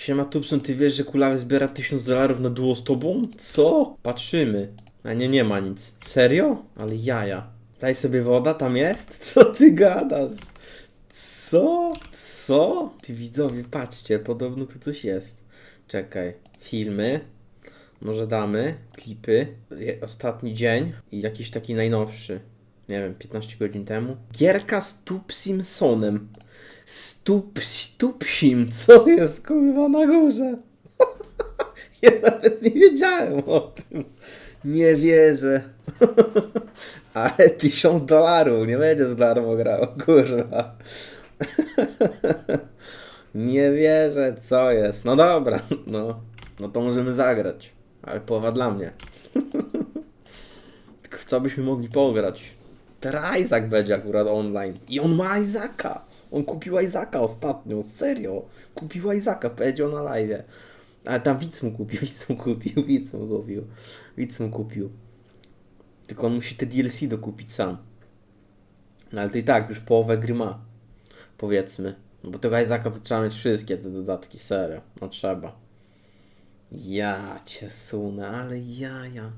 Siema Tubson, ty wiesz, że kulawy zbiera 1000 dolarów na duo z tobą? Co? Patrzymy. A nie, nie ma nic. Serio? Ale jaja. Daj sobie woda, tam jest? Co ty gadasz? Co? Co? Ty widzowie, patrzcie, podobno tu coś jest. Czekaj. Filmy. Może damy. Klipy. Ostatni dzień. I jakiś taki najnowszy. Nie wiem, 15 godzin temu. Gierka z Tupsimsonem. Stup, Stupsim, co jest kurwa na górze? ja nawet nie wiedziałem o tym. Nie wierzę. Ale tysiąc dolarów, nie będzie z darmo grał, kurwa. nie wierzę, co jest. No dobra, no. No to możemy zagrać. Ale połowa dla mnie. W co byśmy mogli pograć? Teraz Isaac będzie akurat online. I on ma Isaaca. On kupił Isaaca ostatnio, serio. Kupił Isaaca, powiedział na live. Ale tam widz mu kupił, widz mu kupił, widz mu kupił. Widz mu kupił. Tylko on musi te DLC dokupić sam. No ale to i tak już połowę gry ma. Powiedzmy. No bo tego Isaaca to trzeba mieć wszystkie te dodatki, serio. No trzeba. Ja cię sunę, ale jaja.